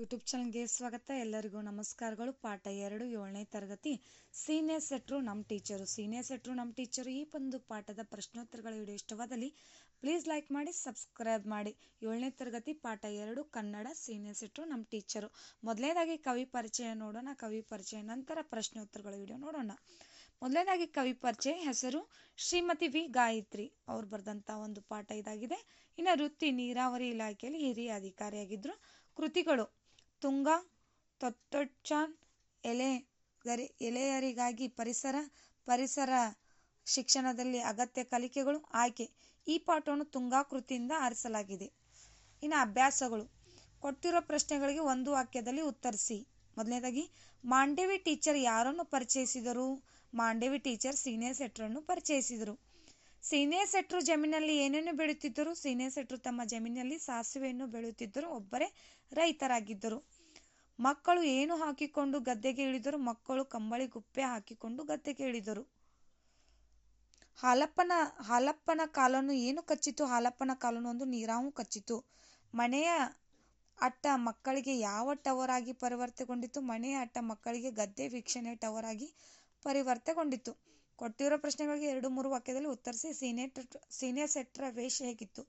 YouTube ಚಾನಲ್ಗೆ ಸ್ವಾಗತ. ಎಲ್ಲರಿಗೂ ನಮಸ್ಕಾರಗಳು. ಪಾಠ ಎರಡು, ಏಳನೇ ತರಗತಿ. ಸೀನಿಯರ್ ಸೆಟ್ರು ನಮ್ಮ ಟೀಚರು. ಸೀನಿಯರ್ ಸೆಟ್ರು ನಮ್ಮ ಟೀಚರು, ಈ ಒಂದು ಪಾಠದ ಪ್ರಶ್ನೋತ್ತರಗಳ ವಿಡಿಯೋ ಇಷ್ಟವಾದಲ್ಲಿ ಪ್ಲೀಸ್ ಲೈಕ್ ಮಾಡಿ ಸಬ್ಸ್ಕ್ರೈಬ್ ಮಾಡಿ. ಏಳನೇ ತರಗತಿ ಪಾಠ ಎರಡು, ಕನ್ನಡ ಸೀನಿಯರ್ ಸೆಟ್ರು ನಮ್ಮ ಟೀಚರು. ಮೊದಲನೇದಾಗಿ ಕವಿ ಪರಿಚಯ ನೋಡೋಣ. ಕವಿ ಪರಿಚಯ ನಂತರ ಪ್ರಶ್ನೋತ್ತರಗಳ ವಿಡಿಯೋ ನೋಡೋಣ. ಮೊದಲನೇದಾಗಿ ಕವಿ ಪರಿಚಯ ಹೆಸರು ಶ್ರೀಮತಿ ವಿ. ಗಾಯತ್ರಿ. ಅವ್ರು ಬರೆದಂಥ ಒಂದು ಪಾಠ ಇದಾಗಿದೆ. ಇನ್ನು ವೃತ್ತಿ ನೀರಾವರಿ ಇಲಾಖೆಯಲ್ಲಿ ಹಿರಿಯ ಅಧಿಕಾರಿಯಾಗಿದ್ದರು ಕೃತಿಗಳು. ತುಂಗ ಎಲೆ ಗರಿ, ಎಲೆಯರಿಗಾಗಿ ಪರಿಸರ ಪರಿಸರ ಶಿಕ್ಷಣದಲ್ಲಿ ಅಗತ್ಯ ಕಲಿಕೆಗಳು ಆಯ್ಕೆ. ಈ ಪಾಠವನ್ನು ತುಂಗಾ ಕೃತಿಯಿಂದ ಆರಿಸಲಾಗಿದೆ. ಇನ್ನು ಅಭ್ಯಾಸಗಳು. ಕೊಟ್ಟಿರೋ ಪ್ರಶ್ನೆಗಳಿಗೆ ಒಂದು ವಾಕ್ಯದಲ್ಲಿ ಉತ್ತರಿಸಿ. ಮೊದಲನೇದಾಗಿ, ಮಾಂಡವಿ ಟೀಚರ್ ಯಾರನ್ನು ಪರಿಚಯಿಸಿದರು? ಮಾಂಡವಿ ಟೀಚರ್ ಸೀನಿಯರ್ ಸೆಟ್ರನ್ನು ಪರಿಚಯಿಸಿದರು. ಸೀನಿಯರ್ ಸೆಟ್ರು ಜಮೀನಲ್ಲಿ ಏನೇನು ಬೆಳೆಯುತ್ತಿದ್ದರು? ಸೀನಿಯರ್ ಸೆಟ್ರು ತಮ್ಮ ಜಮೀನಿನಲ್ಲಿ ಸಾಸಿವೆಯನ್ನು ಬೆಳೆಯುತ್ತಿದ್ದರು. ಒಬ್ಬರೇ ರೈತರಾಗಿದ್ದರು. ಮಕ್ಕಳು ಏನು ಹಾಕಿಕೊಂಡು ಗದ್ದೆಗೆ ಇಳಿದರು ಮಕ್ಕಳು ಕಂಬಳಿ ಗುಪ್ಪೆ ಹಾಕಿಕೊಂಡು ಗದ್ದೆಗೆ ಇಳಿದರು ಹಾಲಪ್ಪನ ಹಾಲಪ್ಪನ ಕಾಲನ್ನು ಏನು ಕಚ್ಚಿತು? ಹಾಲಪ್ಪನ ಕಾಲನ್ನು ಒಂದು ನೀರಾವು ಕಚ್ಚಿತು. ಮನೆಯ ಅಟ್ಟ ಮಕ್ಕಳಿಗೆ ಯಾವ ಟವರ್ ಆಗಿ ಪರಿವರ್ತಗೊಂಡಿತು? ಮನೆಯ ಅಟ್ಟ ಮಕ್ಕಳಿಗೆ ಗದ್ದೆ ವೀಕ್ಷಣೆ ಟವರ್ ಆಗಿ ಪರಿವರ್ತೆಗೊಂಡಿತು. ಕೊಟ್ಟಿರೋ ಪ್ರಶ್ನೆಗಳಿಗೆ ಎರಡು, ಮೂರು ವಾಕ್ಯದಲ್ಲಿ ಉತ್ತರಿಸಿ. ಸೀನಿಯರ್ ಸೀನಿಯರ್ ಸೆಟ್ರ ವೇಷ ಹೇಗಿತ್ತು?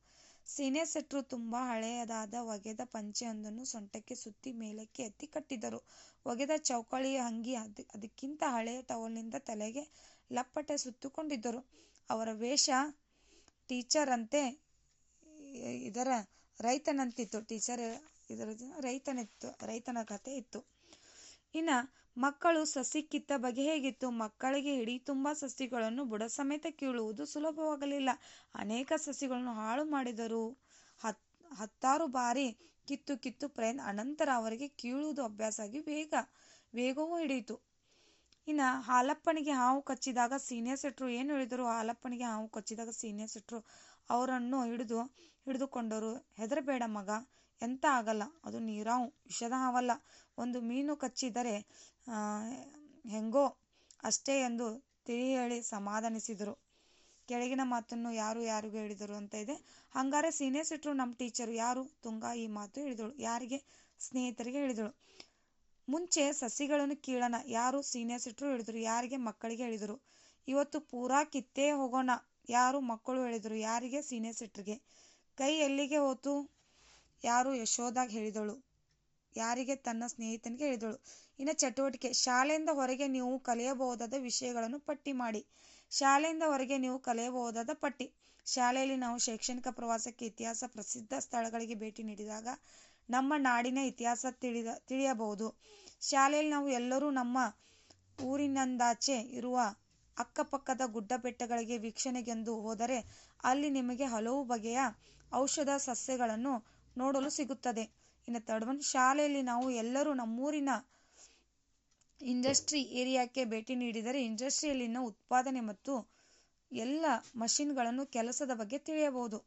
ಸೀನಿಯರ್ ಸೆಟ್ರು ತುಂಬ ಹಳೆಯದಾದ ಒಗೆದ ಪಂಚೆಯೊಂದನ್ನು ಸೊಂಟಕ್ಕೆ ಸುತ್ತಿ ಮೇಲಕ್ಕೆ ಎತ್ತಿ ಕಟ್ಟಿದ್ದರು ಒಗೆದ ಚೌಕಳಿಯ ಅಂಗಿ ಅದ್, ಅದಕ್ಕಿಂತ ಹಳೆಯ ಟವಲ್ನಿಂದ ತಲೆಗೆ ಲಪ್ಪಟೆ ಸುತ್ತುಕೊಂಡಿದ್ದರು. ಅವರ ವೇಷ ಟೀಚರ್ ಅಂತೆ ಇದರ ರೈತನಂತಿತ್ತು. ಟೀಚರ್ ಇದರ ರೈತನಿತ್ತು, ರೈತನ ಕಥೆ ಇತ್ತು. ಇನ್ನು ಮಕ್ಕಳು ಸಸಿ ಕಿತ್ತ ಬಗೆ ಹೇಗಿತ್ತು, ಮಕ್ಕಳಿಗೆ ಇಡೀ ತುಂಬ ಸಸಿಗಳನ್ನು ಬುಡ ಸಮೇತ ಕೀಳುವುದು ಸುಲಭವಾಗಲಿಲ್ಲ. ಅನೇಕ ಸಸಿಗಳನ್ನು ಹಾಳು ಮಾಡಿದರು ಹತ್, ಹತ್ತಾರು ಬಾರಿ ಕಿತ್ತು ಕಿತ್ತು ಪ್ರಯತ್ನ, ಅನಂತರ ಅವರಿಗೆ ಕೀಳುವುದು ಅಭ್ಯಾಸ ಆಗಿ ವೇಗ ವೇಗವೂ ಹಿಡಿಯಿತು. ಇನ್ನ ಹಾಲಪ್ಪನಿಗೆ ಹಾವು ಕಚ್ಚಿದಾಗ ಸೀನಿಯರ್ ಸೆಟ್ರು ಏನು ಹೇಳಿದರು? ಹಾಲಪ್ಪನಿಗೆ ಹಾವು ಕಚ್ಚಿದಾಗ ಸೀನಿಯರ್ ಸೆಟ್ರು ಅವರನ್ನು ಹಿಡಿದು, ಹಿಡಿದುಕೊಂಡರು. ಹೆದರಬೇಡ ಮಗ. ಎಂತ ಆಗಲ್ಲ, ಅದು ನೀರಾವು ವಿಷದ ಹಾವಲ್ಲ. ಒಂದು ಮೀನು ಕಚ್ಚಿದರೆ ಹೆಂಗೋ ಅಷ್ಟೇ ಎಂದು ತಿಳಿ ಹೇಳಿ ಸಮಾಧಾನಿಸಿದರು. ಕೆಳಗಿನ ಮಾತನ್ನು ಯಾರು ಯಾರಿಗೂ ಹೇಳಿದರು ಅಂತ ಇದೆ. ಹಂಗಾರೆ ಸೀನಿಯರ್ ಸಿಟ್ರು ನಮ್ಮ ಟೀಚರು ಯಾರು? ತುಂಗಾ ಈ ಮಾತು ಹೇಳಿದಳು. ಯಾರಿಗೆ? ಸ್ನೇಹಿತರಿಗೆ ಹೇಳಿದಳು. ಮುಂಚೆ ಸಸಿಗಳನ್ನು ಕೀಳೋಣ. ಯಾರು ಸೀನಿಯರ್ ಸಿಟ್ರು ಹೇಳಿದರು, ಯಾರಿಗೆ ಮಕ್ಕಳಿಗೆ ಹೇಳಿದರು? ಇವತ್ತು ಪೂರಾ ಕಿತ್ತೇ ಹೋಗೋಣ. ಯಾರು ಮಕ್ಕಳು ಹೇಳಿದರು, ಯಾರಿಗೆ ಸೀನಿಯರ್ ಸಿಟ್ರಿಗೆ? ಕೈ ಎಲ್ಲಿಗೆ ಹೋತು? ಯಾರು ಯಶೋದಾಗ ಹೇಳಿದಳು? ಯಾರಿಗೆ ತನ್ನ ಸ್ನೇಹಿತನಿಗೆ ಹೇಳಿದಳು? ಇನ್ನು ಚಟುವಟಿಕೆ. ಶಾಲೆಯಿಂದ ಹೊರಗೆ ನೀವು ಕಲಿಯಬಹುದಾದ ವಿಷಯಗಳನ್ನು ಪಟ್ಟಿ ಮಾಡಿ. ಶಾಲೆಯಿಂದ ಹೊರಗೆ ನೀವು ಕಲಿಯಬಹುದಾದ ಪಟ್ಟಿ. ಶಾಲೆಯಲ್ಲಿ ನಾವು ಶೈಕ್ಷಣಿಕ ಪ್ರವಾಸಕ್ಕೆ ಇತಿಹಾಸ ಪ್ರಸಿದ್ಧ ಸ್ಥಳಗಳಿಗೆ ಭೇಟಿ ನೀಡಿದಾಗ ನಮ್ಮ ನಾಡಿನ ಇತಿಹಾಸ ತಿಳಿದ, ತಿಳಿಯಬಹುದು. ಶಾಲೆಯಲ್ಲಿ ನಾವು ಎಲ್ಲರೂ ನಮ್ಮ ಊರಿನಂದಾಚೆ ಇರುವ ಅಕ್ಕಪಕ್ಕದ ಗುಡ್ಡ ಬೆಟ್ಟಗಳಿಗೆ ವೀಕ್ಷಣೆಗೆಂದು ಹೋದರೆ ಅಲ್ಲಿ ನಿಮಗೆ ಹಲವು ಬಗೆಯ ಔಷಧ ಸಸ್ಯಗಳನ್ನು ನೋಡಲು ಸಿಗುತ್ತದೆ. ಇನ್ನು ತರ್ಡ್ ಒನ್ ಶಾಲೆಯಲ್ಲಿ ನಾವು ಎಲ್ಲರೂ ನಮ್ಮೂರಿನ ಇಂಡಸ್ಟ್ರಿ ಏರಿಯಾಕ್ಕೆ ಭೇಟಿ ನೀಡಿದರೆ ಇಂಡಸ್ಟ್ರಿಯಲ್ಲಿನ ಉತ್ಪಾದನೆ ಮತ್ತು ಎಲ್ಲ ಮಷಿನ್ಗಳನ್ನು ಕೆಲಸದ ಬಗ್ಗೆ ತಿಳಿಯಬಹುದು.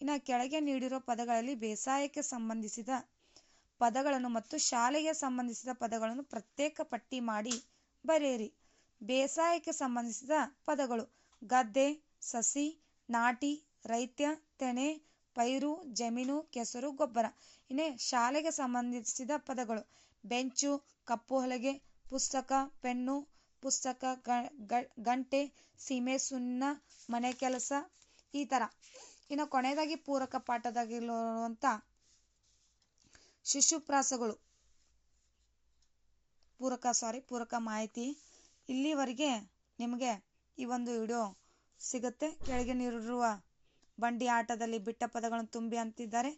ಇನ್ನು ಕೆಳಗೆ ನೀಡಿರೋ ಪದಗಳಲ್ಲಿ ಬೇಸಾಯಕ್ಕೆ ಸಂಬಂಧಿಸಿದ ಪದಗಳನ್ನು ಮತ್ತು ಶಾಲೆಗೆ ಸಂಬಂಧಿಸಿದ ಪದಗಳನ್ನು ಪ್ರತ್ಯೇಕ ಪಟ್ಟಿ ಮಾಡಿ ಬರೆಯಿರಿ. ಬೇಸಾಯಕ್ಕೆ ಸಂಬಂಧಿಸಿದ ಪದಗಳು ಗದ್ದೆ, ಸಸಿ, ನಾಟಿ, ರೈತ್ಯ, ತೆನೆ ಪೈರು, ಜಮೀನು, ಕೆಸರು, ಗೊಬ್ಬರ. ಇನ್ನೇ ಶಾಲೆಗೆ ಸಂಬಂಧಿಸಿದ ಪದಗಳು. ಬೆಂಚು, ಕಪ್ಪು ಹಲಗೆ, ಪುಸ್ತಕ, ಪೆನ್ನು, ಪುಸ್ತಕ ಗಂಟೆ, ಸೀಮೆ, ಸುಣ್ಣ, ಮನೆ ಕೆಲಸ, ಈ ಥರ ಇನ್ನು ಕೊನೆಯದಾಗಿ ಪೂರಕ ಪಾಠದಾಗಿರುವಂಥ ಶಿಶುಪ್ರಾಸಗಳು. ಪೂರಕ, ಸಾರಿ, ಪೂರಕ ಮಾಹಿತಿ ಇಲ್ಲಿವರೆಗೆ ನಿಮಗೆ ಈ ಒಂದು ವಿಡಿಯೋ ಸಿಗುತ್ತೆ. ಕೆಳಗೆ ನೀಡಿರುವ ಬಂಡಿ ಆಟದಲ್ಲಿ ಬಿಟ್ಟ ಪದಗಳನ್ನು ತುಂಬಿ ಅಂತಿದ್ದಾರೆ.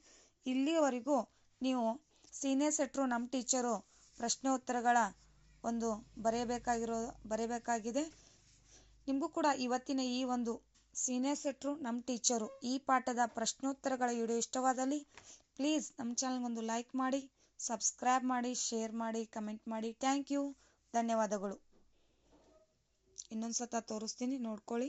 ಇಲ್ಲಿಯವರೆಗೂ ನೀವು ಸೀನಿಯರ್ ಸೆಟ್ರು, ನಮ್ಮ ಟೀಚರು ಪ್ರಶ್ನೆ ಉತ್ತರಗಳ ಒಂದು ಬರೆಯಬೇಕಾಗಿರೋ, ಬರೆಯಬೇಕಾಗಿದೆ. ನಿಮಗೂ ಕೂಡ ಇವತ್ತಿನ ಈ ಒಂದು ಸೀನಿಯರ್ ಸೆಟ್ರು, ನಮ್ಮ ಟೀಚರು ಈ ಪಾಠದ ಪ್ರಶ್ನೋತ್ತರಗಳ ವಿಡಿಯೋ ಇಷ್ಟವಾದಲ್ಲಿ ಪ್ಲೀಸ್ ನಮ್ಮ ಚಾನಲ್ಗೊಂದು ಲೈಕ್ ಮಾಡಿ, ಸಬ್ಸ್ಕ್ರೈಬ್ ಮಾಡಿ, ಶೇರ್ ಮಾಡಿ, ಕಮೆಂಟ್ ಮಾಡಿ. Thank you. ಧನ್ಯವಾದಗಳು. ಇನ್ನೊಂದು ಸತ ತೋರಿಸ್ತೀನಿ, ನೋಡ್ಕೊಳ್ಳಿ.